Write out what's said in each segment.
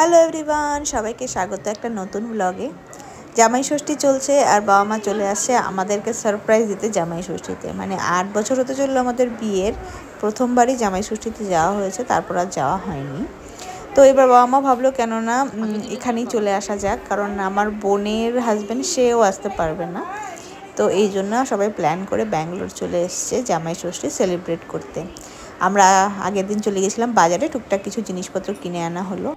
Hello everyone সবাইকে স্বাগত একটা নতুন ব্লগে জামাই ষষ্ঠী চলছে আর বাবা মা চলে আসছে আমাদেরকে সারপ্রাইজ দিতে জামাই ষষ্ঠীতে। মানে আট বছর হতে চলল আমাদের বিয়ের প্রথমবারই জামাই ষষ্ঠীতে যাওয়া হয়েছে তারপর আর যাওয়া হয়নি। তো এবার বাবা মা ভাবলো কেননা এখানেই চলে আসা যাক কারণ আমার বোনের হাজব্যান্ড সেও আসতে পারবে না। তো এই জন্য সবাই প্ল্যান করে ব্যাঙ্গালোর চলে এসছে জামাই ষষ্ঠী সেলিব্রেট করতে। আমরা আগের দিন চলে গেছিলাম বাজারে টুকটাক কিছু জিনিসপত্র কিনে আনা হলো।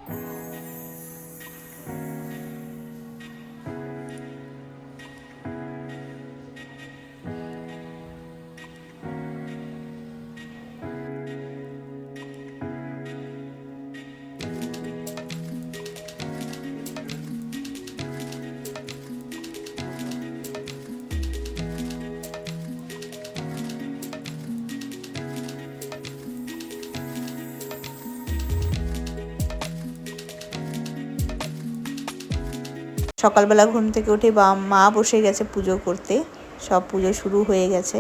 সকালবেলা ঘুম থেকে উঠে বা মা বসে গেছে পুজো করতে। সব পুজো শুরু হয়ে গেছে।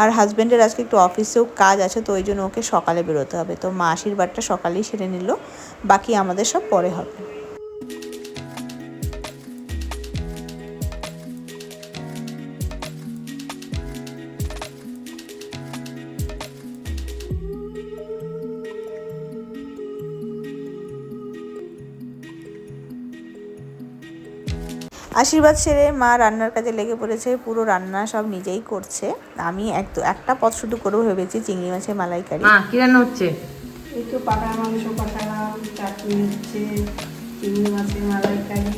আর হাজব্যান্ডের আজকে একটু অফিসেও কাজ আছে, তো ওই জন্য ওকে সকালে বেরোতে হবে। তো মা আশীর্বাদটা সকালেই সেরে নিল। বাকি আমাদের সব পরে হবে। আশীর্বাদ সেরে মা রান্নার কাজে লেগে পড়েছে পুরো রান্না সব নিজেই করছে। আমি এক একটা পথ শুধু করব ভেবেছি চিংড়ি মাছের মালাইকারি। কি রান্না হচ্ছে? পাকা মাংস কষালাম চাটনি হচ্ছে চিংড়ি মাছের মালাইকারি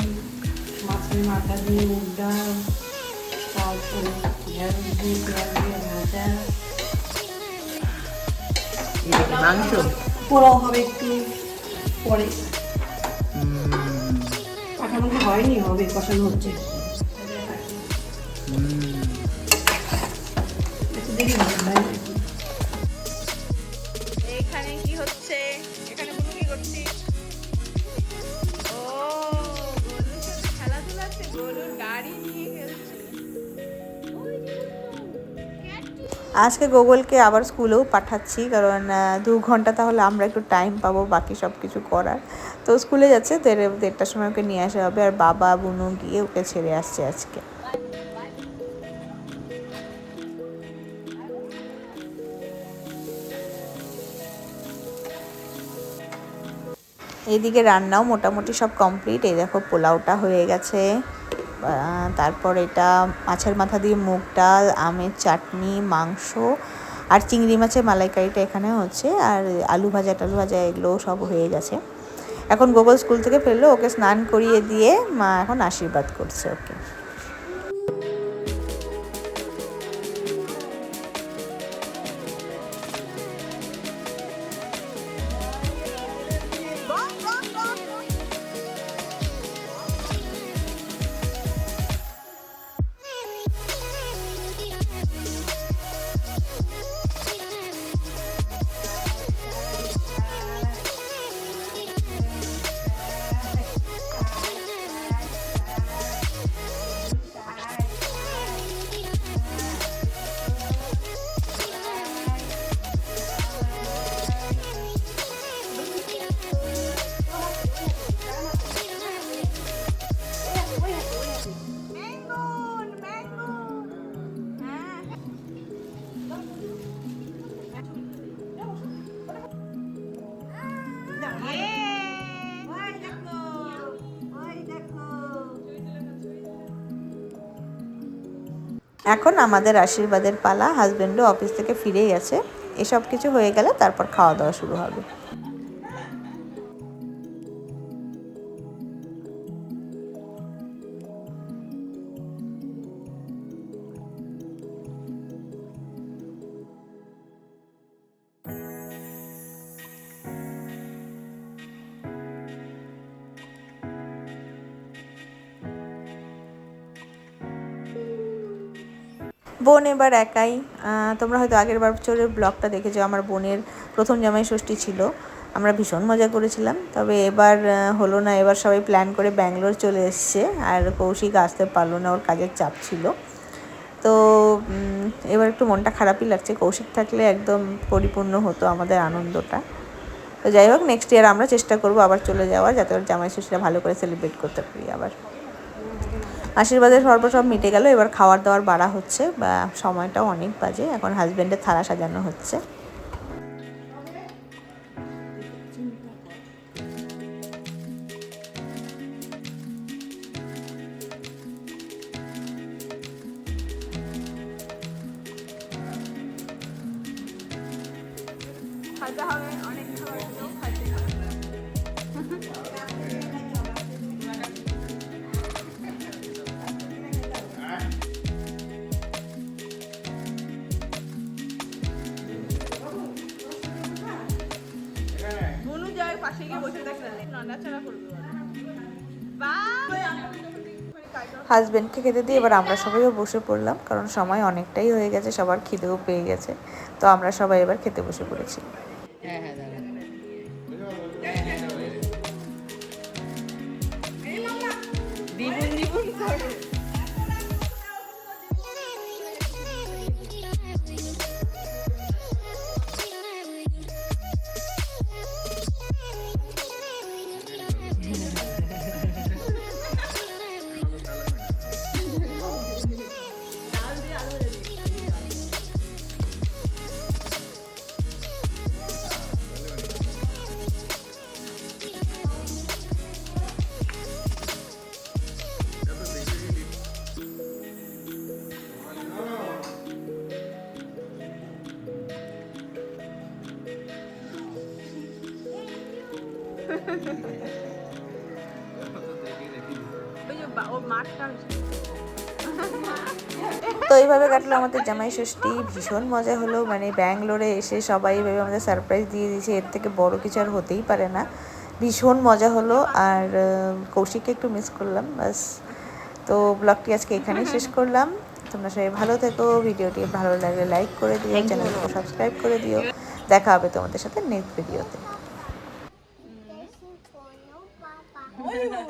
মাছের মাথা দিয়ে মুগ তারপরে ঢেঁড়স দিয়ে পেঁয়াজ দিয়ে ভাজা। মাংস। পোলাও হবে একটু পরে। মাংস হয়নি হবে কষানো হচ্ছে। এখানে কি হচ্ছে? এখানে বুনু কি করছিস ও গোলুর সাথে খেলাধুলা আছে গোলুর গাড়ি নিয়ে খেলছে আজকে গুগলকে আবার স্কুলেও পাঠাচ্ছি কারণ দু ঘণ্টা তাহলে আমরা একটু টাইম পাবো বাকি সব কিছু করার। তো স্কুলে যাচ্ছে দেড় দেড়টার সময় ওকে নিয়ে আসা হবে। আর বাবা, বুনু গিয়ে ওকে ছেড়ে আসছে আজকে। এদিকে রান্নাও মোটামুটি সব কমপ্লিট। এই দেখো, পোলাওটা হয়ে গেছে। তারপর এটা মাছের মাথা দিয়ে মুগ ডাল, আমের চাটনি, মাংস আর চিংড়ি মাছের মালাইকারিটা এখানে হচ্ছে। আর আলু ভাজা, টালু ভাজা এগুলো সব হয়ে গেছে। এখন গোগল স্কুল থেকে ফেলল ওকে স্নান করিয়ে দিয়ে মা এখন আশীর্বাদ করছে ওকে। এখন আমাদের আশীর্বাদের পালা হাজব্যান্ডও অফিস থেকে ফিরেই আছে। এসব কিছু হয়ে গেলে তারপর খাওয়া দাওয়া শুরু হবে। বোন এবার একাই। তোমরা হয়তো আগের বছরের ব্লগটা দেখেছ, আমার বোনের প্রথম জামাই ষষ্ঠী ছিল। আমরা ভীষণ মজা করেছিলাম। তবে এবার হলো না, এবার সবাই প্ল্যান করে ব্যাঙ্গালোর চলে এসছে। আর কৌশিক আসতে পারল না, ওর কাজের চাপ ছিল। তো এবার একটু মনটা খারাপই লাগছে। কৌশিক থাকলে একদম পরিপূর্ণ হতো আমাদের আনন্দটা। তো যাই হোক নেক্সট ইয়ার আমরা চেষ্টা করব আবার চলে যাওয়ার, যাতে ওর জামাই ষষ্ঠীটা ভালো করে সেলিব্রেট করতে পারি আবার। আশীর্বাদের সর্ব সব মিটে গেল। এবার খাওয়ার দাওয়ার বাড়া হচ্ছে, বা সময়টাও অনেক বাজে। এখন হাজব্যান্ডের থালা সাজানো হচ্ছে। হাজব্যান্ডকে খেতে দিয়ে এবার আমরা সবাইও বসে পড়লাম কারণ সময় অনেকটাই হয়ে গেছে সবার খিদেও পেয়ে গেছে। তো আমরা সবাই এবার খেতে বসে পড়েছি। হ্যাঁ হ্যাঁ দাদা তো এইভাবে কাটলো আমাদের জামাই ষষ্ঠী। ভীষণ মজা হলো মানে ব্যাঙ্গালোরে এসে সবাই এইভাবে আমাদের সারপ্রাইজ দিয়ে দিয়েছে। এর থেকে বড় কিছু আর হতেই পারে না। ভীষণ মজা হলো আর কৌশিককে একটু মিস করলাম বাস তো ব্লগটি আজকে এখানেই শেষ করলাম। তোমরা সবাই ভালো থেকো ভিডিওটি ভালো লাগলে লাইক করে দিও চ্যানেলকে সাবস্ক্রাইব করে দিও। দেখা হবে তোমাদের সাথে নেক্সট ভিডিওতে